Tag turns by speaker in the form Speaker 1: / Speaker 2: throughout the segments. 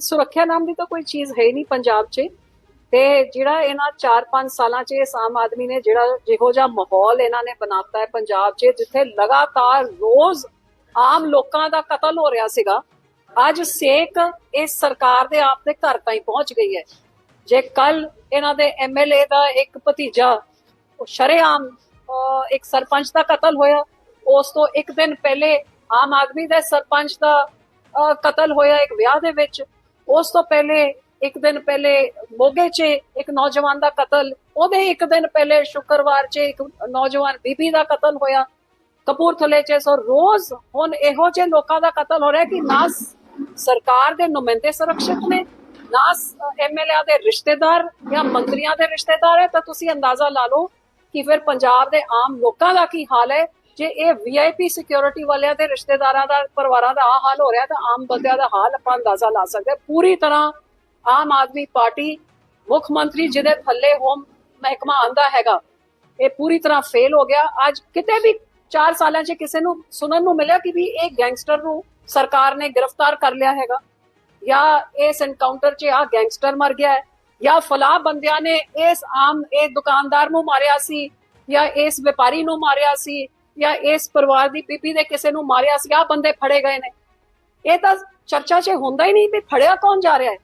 Speaker 1: ਸੁਰੱਖਿਆ ਨਾਮ ਦੀ ਤਾਂ ਕੋਈ ਚੀਜ਼ ਹੈ ਨਹੀਂ ਪੰਜਾਬ 'ਚ। ਤੇ ਜਿਹੜਾ ਇਹਨਾਂ 4-5 ਸਾਲਾਂ 'ਚ ਇਸ ਆਮ ਆਦਮੀ ਨੇ ਜਿਹੜਾ ਜਿਹੋ ਜਿਹਾ ਮਾਹੌਲ ਇਹਨਾਂ ਨੇ ਬਣਾਤਾ ਹੈ ਪੰਜਾਬ 'ਚ, ਜਿੱਥੇ ਲਗਾਤਾਰ ਰੋਜ਼ ਆਮ ਲੋਕਾਂ ਦਾ ਕਤਲ ਹੋ ਰਿਹਾ ਸੀਗਾ, ਅੱਜ ਸੇਕ ਇਸ ਸਰਕਾਰ ਦੇ ਆਪ ਦੇ ਘਰ ਤਾਈਂ ਪਹੁੰਚ ਗਈ ਹੈ। ਜੇ ਕੱਲ ਇਹਨਾਂ ਦੇ ਐਮਐਲਏ ਦਾ ਇੱਕ ਭਤੀਜਾ, ਉਹ ਸ਼ਰੇਆਮ ਇੱਕ ਸਰਪੰਚ ਦਾ ਕਤਲ ਹੋਇਆ, ਉਸ ਤੋਂ ਇੱਕ ਦਿਨ ਪਹਿਲੇ ਆਮ ਆਦਮੀ ਦੇ ਸਰਪੰਚ ਦਾ ਕਤਲ ਹੋਇਆ ਇੱਕ ਵਿਆਹ ਦੇ ਵਿੱਚ। ਉਸ ਤੋਂ ਪਹਿਲੇ, ਇੱਕ ਦਿਨ ਪਹਿਲੇ ਮੋਗੇ 'ਚ ਇੱਕ ਨੌਜਵਾਨ ਦਾ ਕਤਲ, ਉਹਦੇ ਇੱਕ ਦਿਨ ਪਹਿਲੇ ਸ਼ੁੱਕਰਵਾਰ 'ਚ ਇੱਕ ਨੌਜਵਾਨ ਬੀਬੀ ਦਾ ਕਤਲ ਹੋਇਆ। ਕਪੂਰਥਲੇ 'ਚ ਸੋ ਰੋਜ਼ ਹੁਣ ਇਹੋ ਜਿਹੇ ਲੋਕਾਂ ਦਾ ਕਤਲ ਹੋ ਰਿਹਾ ਕਿ ਨਾ ਸਰਕਾਰ ਦੇ ਨੁਮਾਇੰਦੇ ਸੁਰੱਖਿਅਤ ਨੇ, ਨਾ ਐਮਐਲਏ ਦੇ ਰਿਸ਼ਤੇਦਾਰ ਜਾਂ ਮੰਤਰੀਆਂ ਦੇ ਰਿਸ਼ਤੇਦਾਰ ਹੈ। ਤਾਂ ਤੁਸੀਂ ਅੰਦਾਜ਼ਾ ਲਾ ਲਓ ਕਿ ਫਿਰ ਪੰਜਾਬ ਦੇ ਆਮ ਲੋਕਾਂ ਦਾ ਕੀ ਹਾਲ ਹੈ? ਜੇ ਇਹ ਵੀਆਈਪੀ ਸਿਕਿਉਰਿਟੀ ਵਾਲਿਆਂ ਦੇ ਰਿਸ਼ਤੇਦਾਰਾਂ ਦਾ, ਪਰਿਵਾਰਾਂ ਦਾ ਆਹ ਹਾਲ ਹੋ ਰਿਹਾ, ਤਾਂ ਆਮ ਬੰਦਿਆਂ ਦਾ ਹਾਲ ਆਪਾਂ ਅੰਦਾਜ਼ਾ ਲਾ ਸਕਦੇ ਹਾਂ। ਪੂਰੀ ਤਰ੍ਹਾਂ ਆਮ ਆਦਮੀ ਪਾਰਟੀ, ਮੁੱਖ ਮੰਤਰੀ ਜਿਹਦੇ ਥੱਲੇ ਹੋਮ ਮਹਿਕਮਾ ਆਂਦਾ ਹੈਗਾ, ਇਹ ਪੂਰੀ ਤਰ੍ਹਾਂ ਫੇਲ ਹੋ ਗਿਆ ਅੱਜ ਕਿਤੇ ਵੀ 4 ਸਾਲਾਂ 'ਚ ਕਿਸੇ ਨੂੰ ਸੁਣਨ ਨੂੰ ਮਿਲਿਆ ਕਿ ਵੀ ਇਹ ਗੈਂਗਸਟਰ ਨੂੰ ਸਰਕਾਰ ਨੇ ਗ੍ਰਿਫਤਾਰ ਕਰ ਲਿਆ ਹੈਗਾ ਜਾਂ ਇਸ ਐਨਕਾਊਂਟਰ 'ਚ ਆ ਗੈਂਗਸਟਰ ਮਰ ਗਿਆ ਹੈ, ਜਾਂ ਫਲਾ ਬੰਦਿਆਂ ਨੇ ਇਸ ਆਮ, ਇਹ ਦੁਕਾਨਦਾਰ ਨੂੰ ਮਾਰਿਆ ਸੀ, ਜਾਂ ਇਸ ਵਪਾਰੀ ਨੂੰ ਮਾਰਿਆ ਸੀ ਜਾਂ ਇਸ ਪਰਿਵਾਰ ਦੀ ਬੀਬੀ ਦੇ ਕਿਸੇ ਨੂੰ ਮਾਰਿਆ ਸੀ ਆ ਬੰਦੇ ਫੜੇ ਗਏ ਨੇ। ਇਹ ਤਾਂ ਚਰਚਾ 'ਚ ਹੁੰਦਾ ਹੀ ਨਹੀਂ ਵੀ ਫੜਿਆ ਕੌਣ ਜਾ ਰਿਹਾ ਹੈ।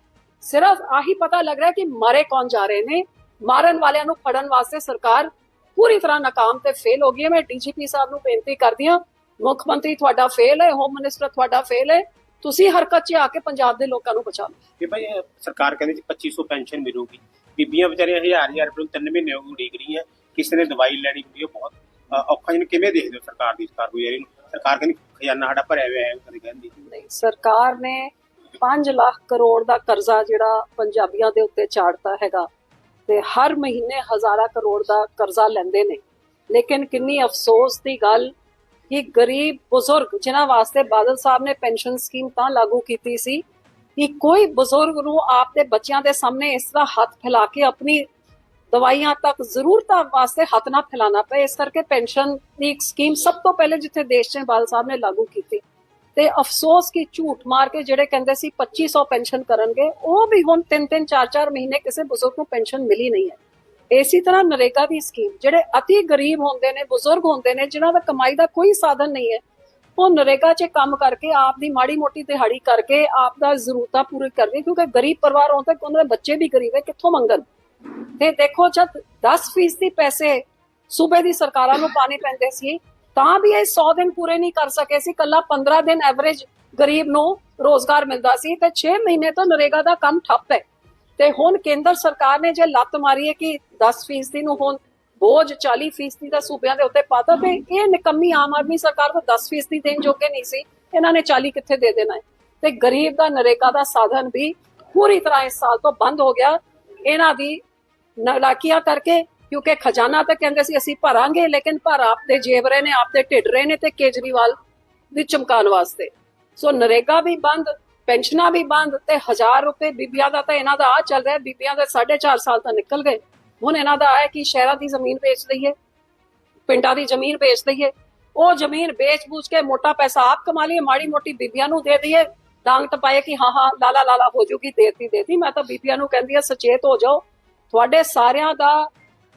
Speaker 1: ਸਿਰਫ ਆਹੀ ਪਤਾ ਲੱਗ ਰਿਹਾ ਕਿ ਮਾਰੇ ਕੌਣ ਜਾ ਰਹੇ ਨੇ। ਮਾਰਨ ਵਾਲਿਆਂ ਨੂੰ ਫੜਨ ਵਾਸਤੇ ਸਰਕਾਰ ਪੂਰੀ ਤਰ੍ਹਾਂ ਨਾਕਾਮ ਤੇ ਫੇਲ ਹੋ ਗਈ ਹੈ। ਮੈਂ ਡੀਜੀਪੀ ਸਾਹਿਬ ਨੂੰ ਬੇਨਤੀ ਕਰਦੀ ਹਾਂ, ਮੁੱਖ ਮੰਤਰੀ ਤੁਹਾਡਾ ਫੇਲ ਹੈ ਹੋਮ ਮਿਨਿਸਟਰ ਤੁਹਾਡਾ ਫੇਲ ਹੈ। ਤੁਸੀਂ ਹਰਕਤ 'ਚ ਆ ਕੇ ਪੰਜਾਬ ਦੇ ਲੋਕਾਂ ਨੂੰ ਬਚਾਓ
Speaker 2: ਕਿ ਭਾਈ ਸਰਕਾਰ ਕਹਿੰਦੀ ਸੀ 2500 ਪੈਨਸ਼ਨ ਮਿਲੂਗੀ। ਬੀਬੀਆਂ ਵਿਚਾਰੀਆਂ ਹਜ਼ਾਰ ਹਜ਼ਾਰ ਰੁਪਏ ਨੂੰ ਤਿੰਨ ਮਹੀਨੇ ਹੋ ਗਏ ਉਡੀਕ ਰਹੀਆਂ ਕਿਸੇ ਨੇ ਦਵਾਈ ਲੈਣੀ ਹੁੰਦੀ ਹੈ ਬਹੁਤ ਔਖਾ ਜਿਹਨੂੰ ਕਿਵੇਂ ਦੇਖਦੇ ਹੋ ਸਰਕਾਰ ਦੀ ਸਰਕਾਰ ਕੋਈ ਸਰਕਾਰ ਕਹਿੰਦੀ ਖਜ਼ਾਨਾ ਸਾਡਾ ਭਰਿਆ ਹੋਇਆ ਹੈ ਕਦੇ ਕਹਿੰਦੀ
Speaker 1: ਨਹੀਂ। ਸਰਕਾਰ ਨੇ 5 ਲੱਖ ਕਰੋੜ ਦਾ ਕਰਜ਼ਾ ਜਿਹੜਾ ਪੰਜਾਬੀਆਂ ਦੇ ਉੱਤੇ ਚਾੜਤਾ ਹੈਗਾ ਤੇ ਹਰ ਮਹੀਨੇ ਹਜ਼ਾਰਾਂ ਕਰੋੜ ਦਾ ਕਰਜ਼ਾ ਲੈਂਦੇ ਨੇ। ਲੇਕਿਨ ਕਿੰਨੀ ਅਫਸੋਸ ਦੀ ਗੱਲ ਕਿ ਗਰੀਬ ਬਜ਼ੁਰਗ ਜਿਨ੍ਹਾਂ ਵਾਸਤੇ ਬਾਦਲ ਸਾਹਿਬ ਨੇ ਪੈਨਸ਼ਨ ਸਕੀਮ ਤਾਂ ਲਾਗੂ ਕੀਤੀ ਸੀ, ਕਿ ਕੋਈ ਬਜ਼ੁਰਗ ਨੂੰ ਆਪਦੇ ਬੱਚਿਆਂ ਦੇ ਸਾਹਮਣੇ ਇਸ ਤਰ੍ਹਾਂ ਹੱਥ ਫੈਲਾ ਕੇ ਆਪਣੀ ਦਵਾਈਆਂ ਤੱਕ ਜ਼ਰੂਰਤਾਂ ਵਾਸਤੇ ਹੱਥ ਨਾ ਫੈਲਾਣਾ ਪਏ। ਇਸ ਕਰਕੇ ਪੈਨਸ਼ਨ ਦੀ ਇੱਕ ਸਕੀਮ ਸਭ ਤੋਂ ਪਹਿਲੇ ਜਿੱਥੇ ਦੇਸ਼ 'ਚ ਬਾਲ ਸਾਹਿਬ ਨੇ ਲਾਗੂ ਕੀਤੀ। ਤੇ ਅਫਸੋਸ ਕਿ ਝੂਠ ਮਾਰ ਕੇ ਜਿਹੜੇ ਕਹਿੰਦੇ ਸੀ 2500 ਪੈਨਸ਼ਨ ਕਰਨਗੇ, ਉਹ ਵੀ ਹੁਣ 3-3 4-4 ਮਹੀਨੇ ਕਿਸੇ ਬਜ਼ੁਰਗ ਨੂੰ ਪੈਨਸ਼ਨ ਮਿਲੀ ਨਹੀਂ ਹੈ। ਇਸੇ ਤਰ੍ਹਾਂ ਨਰੇਗਾ ਦੀ ਸਕੀਮ ਜਿਹੜੇ ਅਤੀ ਗਰੀਬ ਹੁੰਦੇ ਨੇ, ਬਜ਼ੁਰਗ ਹੁੰਦੇ ਨੇ, ਜਿਨ੍ਹਾਂ ਦਾ ਕਮਾਈ ਦਾ ਕੋਈ ਸਾਧਨ ਨਹੀਂ ਹੈ, ਉਹ ਨਰੇਗਾ 'ਚ ਕੰਮ ਕਰਕੇ ਆਪ ਦੀ ਮਾੜੀ ਮੋਟੀ ਦਿਹਾੜੀ ਕਰਕੇ ਆਪ ਦਾ ਜ਼ਰੂਰਤਾਂ ਪੂਰੀ ਕਰਦੇ ਕਿਉਂਕਿ ਗਰੀਬ ਪਰਿਵਾਰ ਹੋਣ ਤੱਕ ਉਹਨਾਂ ਦੇ ਬੱਚੇ ਵੀ ਗਰੀਬ ਹੈ, ਕਿੱਥੋਂ ਮੰਗਣ ਤੇ ਦੇਖੋ ਜਦ 10% ਦੀ ਪੈਸੇ ਸੂਬੇ ਦੀ ਸਰਕਾਰਾਂ ਨੂੰ ਪਾਣੇ ਪੈਂਦੇ ਸੀ, ਤਾਂ ਵੀ ਇਹ 100 ਦਿਨ ਪੂਰੇ ਨਹੀਂ ਕਰ ਸਕੇ ਸੀ। ਕੱਲਾ 15 ਦਿਨ ਐਵਰੇਜ ਗਰੀਬ ਨੂੰ ਰੋਜ਼ਗਾਰ ਮਿਲਦਾ ਸੀ ਤੇ 6 ਮਹੀਨੇ ਤੋਂ ਨਰੇਗਾ ਦਾ ਕੰਮ ਠੱਪ ਹੈ। ਤੇ ਹੁਣ ਕੇਂਦਰ ਸਰਕਾਰ ਨੇ ਜੇ ਲੱਤ ਮਾਰੀ ਹੈ ਕਿ 10% ਦੀ ਨੂੰ ਹੁਣ ਬੋਝ 40% ਦਾ ਸੂਬਿਆਂ ਦੇ ਉੱਤੇ ਪਾਤਾ ਤੇ ਇਹ ਨਿਕੰਮੀ ਆਮ ਆਦਮੀ ਸਰਕਾਰ ਨੂੰ 10% ਦੇਣ ਜੋਗੇ ਨਹੀਂ ਸੀ, ਇਹਨਾਂ ਨੇ 40 ਕਿੱਥੇ ਦੇ ਦੇਣਾ ਹੈ? ਤੇ ਗਰੀਬ ਦਾ ਨਰੇਗਾ ਦਾ ਸਾਧਨ ਵੀ ਪੂਰੀ ਤਰ੍ਹਾਂ ਇਸ ਸਾਲ ਤੋਂ ਬੰਦ ਹੋ ਗਿਆ। ਇਹਨਾਂ ਦੀ ਨਲਾਕੀਆਂ ਕਰਕੇ, ਕਿਉਂਕਿ ਖਜ਼ਾਨਾ ਤਾਂ ਕਹਿੰਦੇ ਸੀ ਅਸੀਂ ਭਰਾਂਗੇ, ਲੇਕਿਨ ਭਰ ਆਪਦੇ ਜੇਬ ਰਹੇ ਨੇ, ਆਪਦੇ ਢਿੱਡ ਰਹੇ ਨੇ ਤੇ ਕੇਜਰੀਵਾਲ ਵੀ ਚਮਕਾਉਣ ਵਾਸਤੇ। ਸੋ ਨਰੇਗਾ ਵੀ ਬੰਦ, ਪੈਨਸ਼ਨਾਂ ਵੀ ਬੰਦ ਤੇ 1000 ਰੁਪਏ ਬੀਬੀਆਂ ਦਾ ਤਾਂ ਇਹਨਾਂ ਦਾ ਆ ਚੱਲ ਰਿਹਾ, ਬੀਬੀਆਂ ਦੇ 4.5 ਸਾਲ ਤਾਂ ਨਿਕਲ ਗਏ। ਹੁਣ ਇਹਨਾਂ ਦਾ ਹੈ ਕਿ ਸ਼ਹਿਰਾਂ ਦੀ ਜ਼ਮੀਨ ਵੇਚ ਦਈਏ, ਪਿੰਡਾਂ ਦੀ ਜ਼ਮੀਨ ਵੇਚ ਦਈਏ। ਉਹ ਜ਼ਮੀਨ ਵੇਚ ਬੂਚ ਕੇ ਮੋਟਾ ਪੈਸਾ ਆਪ ਕਮਾ ਲਈਏ, ਮਾੜੀ ਮੋਟੀ ਬੀਬੀਆਂ ਨੂੰ ਦੇ ਦਈਏ। ਡਾਂਗ ਟਪਾਏ ਕਿ ਹਾਂ ਹਾਂ, ਲਾਲਾ ਲਾਲਾ ਹੋ ਜੂਗੀ, ਦੇਤੀ ਦੇਤੀ। ਮੈਂ ਤਾਂ ਬੀਬੀਆਂ ਨੂੰ ਕਹਿੰਦੀ ਆ ਸਚੇਤ ਹੋ ਜਾਓ। ਤੁਹਾਡੇ ਸਾਰਿਆਂ ਦਾ,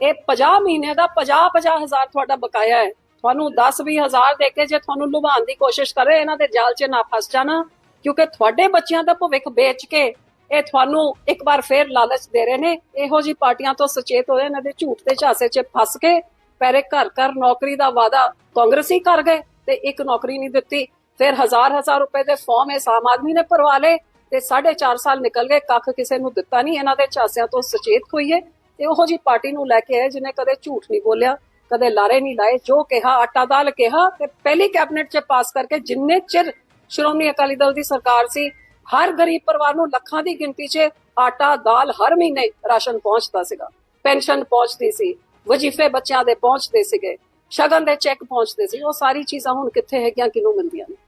Speaker 1: ਇਹ 50 ਮਹੀਨੇ ਦਾ 50 50 ਹਜ਼ਾਰ ਤੁਹਾਡਾ ਬਕਾਇਆ ਹੈ। ਤੁਹਾਨੂੰ 10 20 ਹਜ਼ਾਰ ਦੇ ਕੇ ਜੇ ਤੁਹਾਨੂੰ ਲੁਭਾਉਣ ਦੀ ਕੋਸ਼ਿਸ਼ ਕਰੇ, ਇਹਨਾਂ ਦੇ ਜਾਲ 'ਚ ਨਾ ਫਸ ਜਾਣਾ, ਕਿਉਂਕਿ ਤੁਹਾਡੇ ਬੱਚਿਆਂ ਦਾ ਭਵਿੱਖ ਵੇਚ ਕੇ ਇਹ ਤੁਹਾਨੂੰ ਇੱਕ ਵਾਰ ਫੇਰ ਲਾਲਚ ਦੇ ਰਹੇ ਨੇ। ਇਹੋ ਜੀ ਪਾਰਟੀਆਂ ਤੋਂ ਸੁਚੇਤ ਹੋਏ, ਇਹਨਾਂ ਦੇ ਝੂਠ ਤੇ ਝਾਸੇ 'ਚ ਫਸ ਕੇ ਪੈਰੇ ਘਰ ਘਰ ਨੌਕਰੀ ਦਾ ਵਾਅਦਾ ਕਾਂਗਰਸੀ ਕਰ ਗਏ ਤੇ ਇੱਕ ਨੌਕਰੀ ਨਹੀਂ ਦਿੱਤੀ। ਫਿਰ ਹਜ਼ਾਰ ਹਜ਼ਾਰ ਰੁਪਏ ਦੇ ਫਾਰਮ ਇਸ ਆਮ ਆਦਮੀ ਨੇ ਭਰਵਾ ਲਏ। ਤੇ 4.5 ਸਾਲ ਨਿਕਲ ਗਏ, ਕੱਖ ਕਿਸੇ ਨੂੰ ਦਿੱਤਾ ਨਹੀਂ, ਇਹਨਾਂ ਦੇ ਝਾਸਿਆਂ ਤੋਂ ਸੁਚੇਤ ਹੋਈਏ ਤੇ ਉਹੋ ਜੀ ਪਾਰਟੀ ਨੂੰ ਲੈ ਕੇ ਆਏ ਜਿਹਨੇ ਕਦੇ ਝੂਠ ਨਹੀਂ ਬੋਲਿਆ, ਕਦੇ ਲਾਰੇ ਨਹੀਂ ਲਾਏ, ਜੋ ਕਿਹਾ, ਆਟਾ ਦਾਲ ਕਿਹਾ ਤੇ ਪਹਿਲੀ ਕੈਬਨਿਟ 'ਚ ਪਾਸ ਕਰਕੇ ਜਿੰਨੇ ਚਿਰ ਸ਼੍ਰੋਮਣੀ ਅਕਾਲੀ ਦਲ ਦੀ ਸਰਕਾਰ ਸੀ, ਹਰ ਗਰੀਬ ਪਰਿਵਾਰ ਨੂੰ ਲੱਖਾਂ ਦੀ ਗਿਣਤੀ 'ਚ ਆਟਾ ਦਾਲ ਹਰ ਮਹੀਨੇ ਰਾਸ਼ਨ ਪਹੁੰਚਦਾ ਸੀਗਾ। ਪੈਨਸ਼ਨ ਪਹੁੰਚਦੀ ਸੀ, ਵਜ਼ੀਫੇ ਬੱਚਿਆਂ ਦੇ ਪਹੁੰਚਦੇ ਸੀਗੇ, ਸ਼ਗਨ ਦੇ ਚੈੱਕ ਪਹੁੰਚਦੇ ਸੀ। ਉਹ ਸਾਰੀ ਚੀਜ਼ਾਂ ਹੁਣ ਕਿੱਥੇ ਹੈਗੀਆਂ ਕਿਨੂੰ ਮਿਲਦੀਆਂ ਨੇ?